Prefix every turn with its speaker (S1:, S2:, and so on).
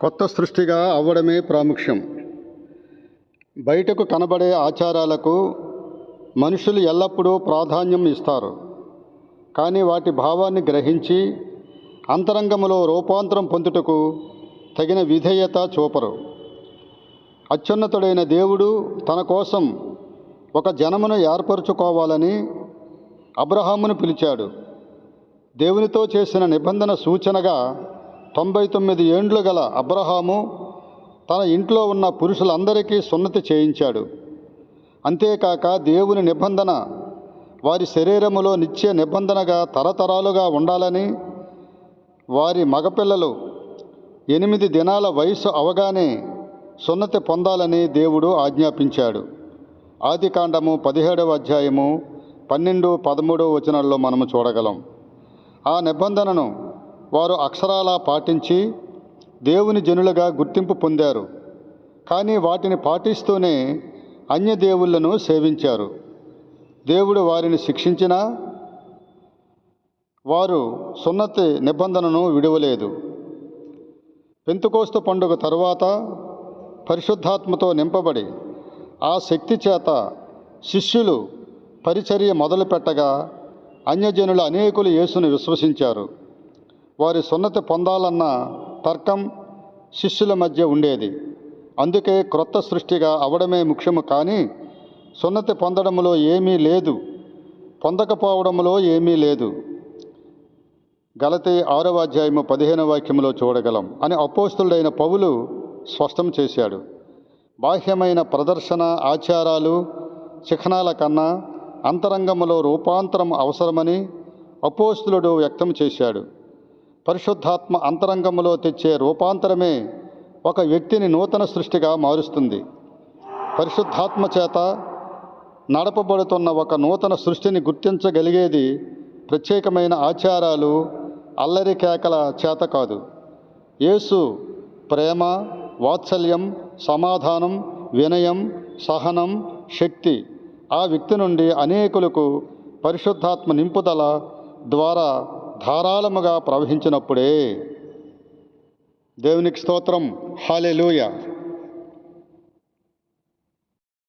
S1: కొత్త సృష్టిగా అవ్వడమే ప్రాముఖ్యం. బయటకు కనబడే ఆచారాలకు మనుషులు ఎల్లప్పుడూ ప్రాధాన్యం ఇస్తారు. కానీ వాటి భావాన్ని గ్రహించి అంతరంగములో రూపాంతరం పొందుటకు తగిన విధేయత చూపరు. అత్యున్నతుడైన దేవుడు తన కోసం ఒక జనమును ఏర్పరచుకోవాలని అబ్రహామును పిలిచాడు. దేవునితో చేసిన నిబంధన సూచనగా తొంభై తొమ్మిది ఏండ్లు గల అబ్రహాము తన ఇంట్లో ఉన్న పురుషులందరికీ సున్నతి చేయించాడు. అంతేకాక దేవుని నిబంధన వారి శరీరములో నిత్య నిబంధనగా తరతరాలుగా ఉండాలని వారి మగపిల్లలు ఎనిమిది దినాల వయసు అవగానే సున్నతి పొందాలని దేవుడు ఆజ్ఞాపించాడు. ఆదికాండము పదిహేడవ అధ్యాయము పన్నెండు పదమూడవ వచనాల్లో మనము చూడగలం. ఆ నిబంధనను వారు అక్షరాలా పాటించి దేవుని జనులుగా గుర్తింపు పొందారు. కానీ వాటిని పాటిస్తూనే అన్య దేవుళ్ళను సేవించారు. దేవుడు వారిని శిక్షించినా వారు సున్నతి నిబంధనను విడువలేదు. పెంతుకోస్తు పండుగ తరువాత పరిశుద్ధాత్మతో నింపబడి ఆ శక్తి చేత శిష్యులు పరిచర్య మొదలుపెట్టగా అన్యజనులు అనేకులు యేసును విశ్వసించారు. వారి సున్నతి పొందాలన్న తర్కం శిష్యుల మధ్య ఉండేది. అందుకే క్రొత్త సృష్టిగా అవడమే ముఖ్యము కానీ సున్నతి పొందడంలో ఏమీ లేదు. పొందకపోవడంలో ఏమీ లేదు. గలతి ఆరవ అధ్యాయము పదిహేను వాక్యములో చూడగలం. అని అపోస్తుడైన పౌలు స్పష్టం చేశాడు. బాహ్యమైన ప్రదర్శన ఆచారాలు చిహ్నాల కన్నా అంతరంగములో రూపాంతరం అవసరమని అపోస్తులుడు వ్యక్తం చేశాడు. పరిశుద్ధాత్మ అంతరంగములో తెచ్చే రూపాంతరమే ఒక వ్యక్తిని నూతన సృష్టిగా మారుస్తుంది. పరిశుద్ధాత్మ చేత నడపబడుతున్న ఒక నూతన సృష్టిని గుర్తించగలిగేది ప్రత్యేకమైన ఆచారాలు అల్లరి కేకల చేత కాదు. యేసు ప్రేమ వాత్సల్యం సమాధానం వినయం సహనం శక్తి ఆ వ్యక్తి నుండి అనేకులకు పరిశుద్ధాత్మ నింపుదల ద్వారా ధారాళముగా ప్రవహించినప్పుడే దేవునికి స్తోత్రం. హాలెలూయ